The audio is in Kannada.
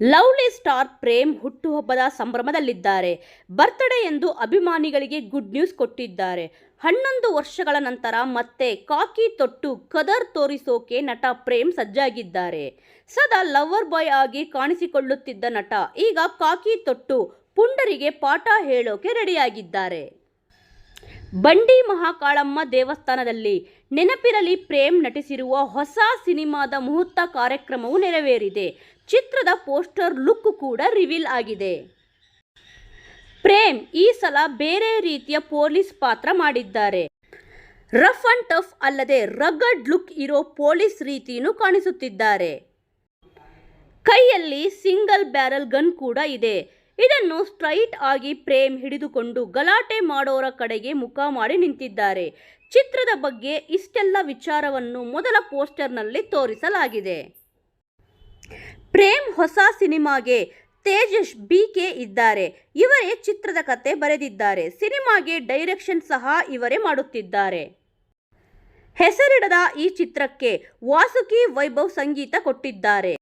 ಲವ್ಲಿ ಸ್ಟಾರ್ ಪ್ರೇಮ್ ಹುಟ್ಟುಹಬ್ಬದ ಸಂಭ್ರಮದಲ್ಲಿದ್ದಾರೆ. ಬರ್ತ್ಡೇ ಎಂದು ಅಭಿಮಾನಿಗಳಿಗೆ ಗುಡ್ ನ್ಯೂಸ್ ಕೊಟ್ಟಿದ್ದಾರೆ. ಹನ್ನೊಂದು ವರ್ಷಗಳ ನಂತರ ಮತ್ತೆ ಕಾಕಿ ತೊಟ್ಟು ಕದರ್ ತೋರಿಸೋಕೆ ನಟ ಪ್ರೇಮ್ ಸಜ್ಜಾಗಿದ್ದಾರೆ. ಸದಾ ಲವರ್ ಬಾಯ್ ಆಗಿ ಕಾಣಿಸಿಕೊಳ್ಳುತ್ತಿದ್ದ ನಟ, ಈಗ ಕಾಕಿ ತೊಟ್ಟು ಪುಂಡರಿಗೆ ಪಾಠ ಹೇಳೋಕೆ ರೆಡಿಯಾಗಿದ್ದಾರೆ. ಬಂಡಿ ಮಹಾಕಾಳಮ್ಮ ದೇವಸ್ಥಾನದಲ್ಲಿ ನೆನಪಿರಲಿ ಪ್ರೇಮ್ ನಟಿಸಿರುವ ಹೊಸ ಸಿನಿಮಾದ ಮುಹೂರ್ತ ಕಾರ್ಯಕ್ರಮವು ನೆರವೇರಿದೆ. ಚಿತ್ರದ ಪೋಸ್ಟರ್ ಲುಕ್ ಕೂಡ ರಿವೀಲ್ ಆಗಿದೆ. ಪ್ರೇಮ್ ಈ ಸಲ ಬೇರೆ ರೀತಿಯ ಪೊಲೀಸ್ ಪಾತ್ರ ಮಾಡಿದ್ದಾರೆ. ರಫ್ ಅಂಡ್ ಟಫ್ ಅಲ್ಲದೆ ರಗಡ್ ಲುಕ್ ಇರೋ ಪೊಲೀಸ್ ರೀತಿಯೂ ಕಾಣಿಸುತ್ತಿದ್ದಾರೆ. ಕೈಯಲ್ಲಿ ಸಿಂಗಲ್ ಬ್ಯಾರಲ್ ಗನ್ ಕೂಡ ಇದೆ. ಇದನ್ನು ಸ್ಟ್ರೈಟ್ ಆಗಿ ಪ್ರೇಮ್ ಹಿಡಿದುಕೊಂಡು ಗಲಾಟೆ ಮಾಡೋರ ಕಡೆಗೆ ಮುಖ ಮಾಡಿ ನಿಂತಿದ್ದಾರೆ. ಚಿತ್ರದ ಬಗ್ಗೆ ಇಷ್ಟೆಲ್ಲ ವಿಚಾರವನ್ನು ಮೊದಲ ಪೋಸ್ಟರ್ನಲ್ಲಿ ತೋರಿಸಲಾಗಿದೆ. ಪ್ರೇಮ್ ಹೊಸ ಸಿನಿಮಾಗೆ ತೇಜಸ್ ಬಿಕೆ ಇದ್ದಾರೆ. ಇವರೇ ಚಿತ್ರದ ಕತೆ ಬರೆದಿದ್ದಾರೆ. ಸಿನಿಮಾಗೆ ಡೈರೆಕ್ಷನ್ ಸಹ ಇವರೇ ಮಾಡುತ್ತಿದ್ದಾರೆ. ಹೆಸರಿಡದ ಈ ಚಿತ್ರಕ್ಕೆ ವಾಸುಕಿ ವೈಭವ್ ಸಂಗೀತ ಕೊಟ್ಟಿದ್ದಾರೆ.